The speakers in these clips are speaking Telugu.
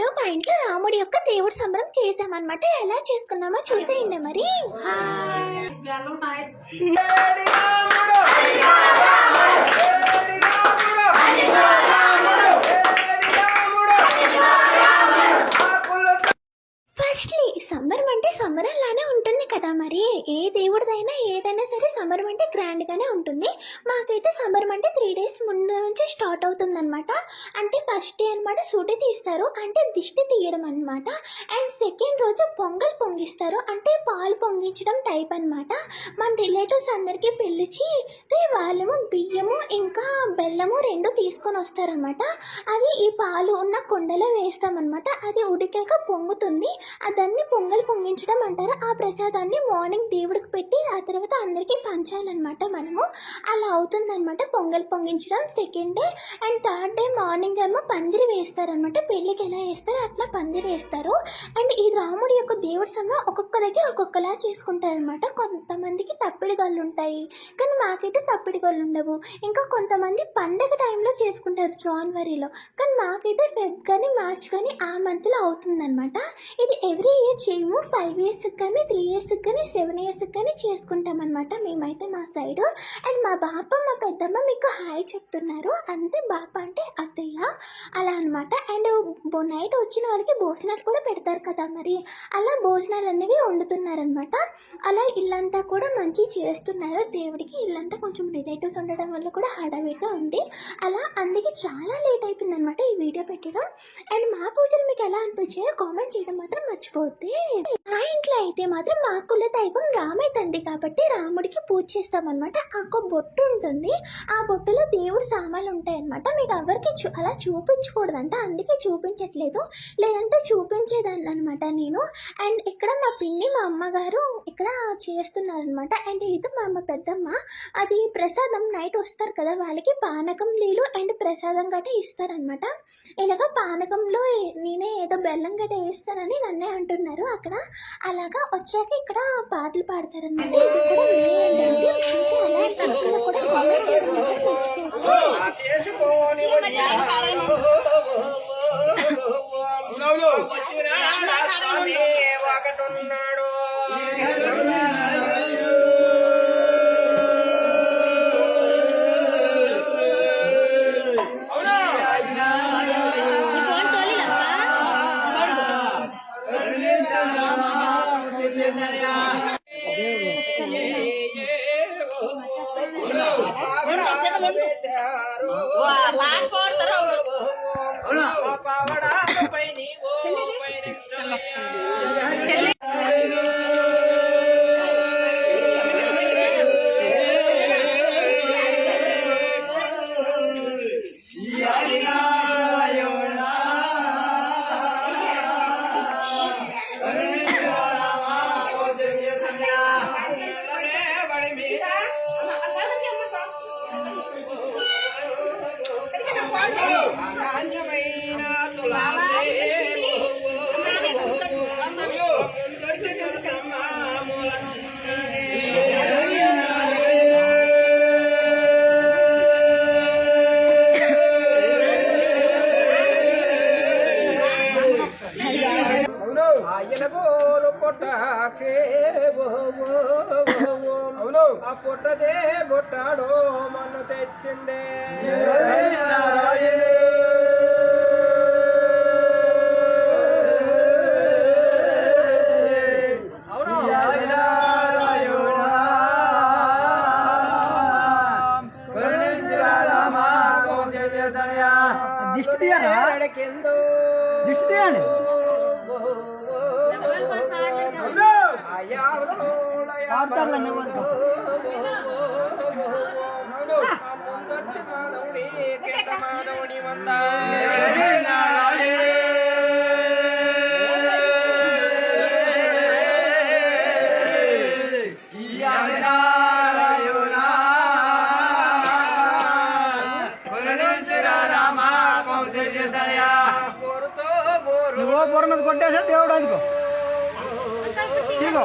గారు మా ఇంట్లో రాముడి యొక్క దేవుడి సంబరం చేసామన్నమాట ఎలా చేసుకున్నామో చూసేయండి మరి. ఫస్ట్లీ సంబరం అంటే సంబరంలానే ఉంటుంది కదా మరి. ఏ దేవుడిదైనా ఏదైనా సరే సంబరం అంటే గ్రాండ్గానే ఉంటుంది. మాకైతే సంబరం అంటే త్రీ డేస్ ముందు నుంచి స్టార్ట్ అవుతుందన్నమాట. అంటే ఫస్ట్ డే అనమాట సూటి తీస్తారు అంటే దిష్టి తీయడం అనమాట అండ్ సెకండ్ రోజు పొంగల్ పొంగిస్తారు అంటే పాలు పొంగించడం టైప్ అనమాట మన రిలేటివ్స్ అందరికీ పిలిచి వాళ్ళేమో బియ్యము ఇంకా బెల్లము రెండు తీసుకొని వస్తారనమాట అది ఈ పాలు ఉన్న కుండలో వేస్తామన్నమాట. అది ఉడికాక పొంగుతుంది. దాన్ని పొంగల్ పొంగించడం అంటారు. ఆ ప్రసాదాన్ని మార్నింగ్ దేవుడికి పెట్టి ఆ తర్వాత అందరికీ పంచాలన్నమాట మనము. అలా అవుతుందన్నమాట Pongal పొంగించడం. Second day and third day morning ఏమో పందిరి వేస్తారనమాట పెళ్ళికి ఎలా వేస్తారో అట్లా పందిరి వేస్తారు. అండ్ ఈ రాముడి యొక్క దేవుడి సమయం ఒక్కొక్క దగ్గర ఒక్కొక్కలా చేసుకుంటారనమాట కొంతమందికి తప్పిడి గళ్ళు ఉంటాయి. కానీ మాకైతే తప్పిడి గళ్ళు ఉండవు. ఇంకా కొంతమంది పండగ టైంలో చేసుకుంటారు జనవరిలో. కానీ మాకైతే ఫెబ్ కానీ మార్చ్ కానీ ఆ మంత్లో అవుతుందన్నమాట. ఇది ఎవ్రీ ఇయర్ చేయము. ఫైవ్ ఇయర్స్ కానీ త్రీ ఇయర్స్ కానీ సెవెన్ ఇయర్స్ కానీ చేసుకుంటాం అనమాట మేమైతే మా సైడ్. అండ్ మా బాప మా పెద్దమ్మ మీకు హాయ్ చెప్తున్నారు. అంతే బాప అంటే అత్తయ్య. అలా అనమాట అండ్ నైట్ వచ్చిన వాళ్ళకి భోజనాలు కూడా పెడతారు కదా మరి. అలా భోజనాలు అనేవి వండుతున్నారనమాట అలా ఇల్లంతా కూడా మంచి చేస్తున్నారు. దేవుడికి ఇల్లంతా కొంచెం రిలేటివ్స్ ఉండడం వల్ల కూడా హడావిడిగా ఉంది. అలా అందుకే చాలా లేట్ అయిపోయింది అనమాట ఈ వీడియో పెట్టడం. అండ్ మా పూజలు మీకు ఎలా అనిపించాయో కామెంట్ చేయడం మాత్రం మర్చిపోతే? మా ఇంట్లో అయితే మాత్రం మా కుల దైవం రామే తండ్రి కాబట్టి రాముడికి పూజ చేస్తామన్నమాట. ఆ ఒక బొట్టు ఉంటుంది. ఆ బొట్టులో దేవుడి సామాన్లు ఉంటాయి అనమాట మీకు ఎవరికి చూ అలా చూపించకూడదంట. అందుకే చూపించట్లేదు. లేదంటే చూపించేదాన్ని అనమాట నేను. అండ్ ఇక్కడ మా పిన్ని మా అమ్మగారు ఇక్కడ చేస్తున్నారనమాట అండ్ ఇది మా అమ్మ పెద్దమ్మ. అది ప్రసాదం నైట్ వస్తారు కదా వాళ్ళకి పానకం నీళ్ళు అండ్ ప్రసాదం గట్ట ఇస్తారనమాట ఇలాగ పానకంలో నేనే ఏదో బెల్లం గట్ట వేస్తానని నన్నే అంటున్నారు అక్కడ అలాగా వచ్చాక ఇక్కడ పాటలు పాడతారనమాట ఇది పావడాపై నీవో నాణ్యమైన బొట్టాడో మన తెచ్చిందే. దిష్టి తీయాలా దిష్టి తీయండి నువ్వు అనుకో. మాధవుడి కెంట మాధవుడి వంద బోరుతో పొర మీద కొట్టేసా దేవుడు అందుకో తీగో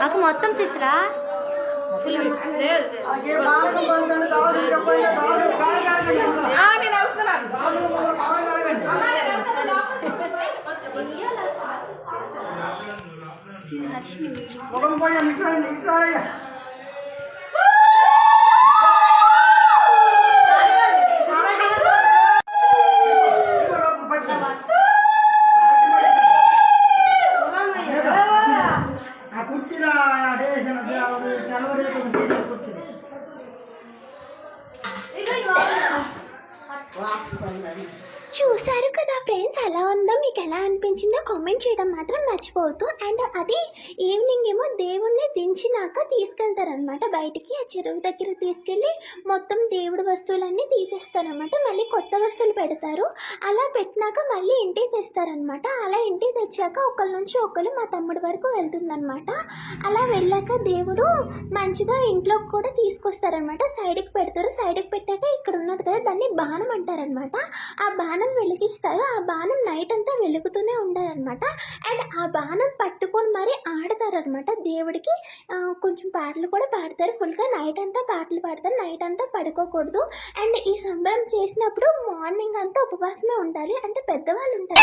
నాకు మొత్తం తీసురా ఫుల్ ముఖం పోయి ఇట్లా ఇట్లా దేవుణ్ణి దించినాక తీసుకెళ్తారనమాట బయటికి ఆ చెరువు దగ్గర తీసుకెళ్ళి మొత్తం దేవుడి వస్తువులన్నీ తీసేస్తారనమాట మళ్ళీ కొత్త వస్తువులు పెడతారు. అలా పెట్టినాక మళ్ళీ ఇంటికి తెస్తారనమాట అలా ఇంటికి తెచ్చాక ఒకళ్ళ నుంచి ఒకళ్ళు మా తమ్ముడి వరకు వెళ్తుందనమాట అలా వెళ్ళాక దేవుడు మంచిగా ఇంట్లోకి కూడా తీసుకొస్తారనమాట సైడ్కి పెడతారు. సైడ్కి పెట్టాక ఇక్కడ ఉన్నది కదా దాన్ని బాణం అంటారనమాట ఆ బాణం వెలిగిస్తారు. ఆ బాణం నైట్ అంతా వెలుగుతూనే ఉండాలన్నమాట. అండ్ ఆ బాణం పట్టుకొని మరీ ఆడతారనమాట దేవుడికి. కొంచెం పాటలు కూడా పాడతారు ఫుల్గా నైట్ అంతా పాటలు పాడతారు నైట్ అంతా పడుకోకూడదు అండ్ ఈ సంబరం చేసినప్పుడు మార్నింగ్ అంతా ఉపవాసమే ఉండాలి అంటే పెద్దవాళ్ళు ఉంటారు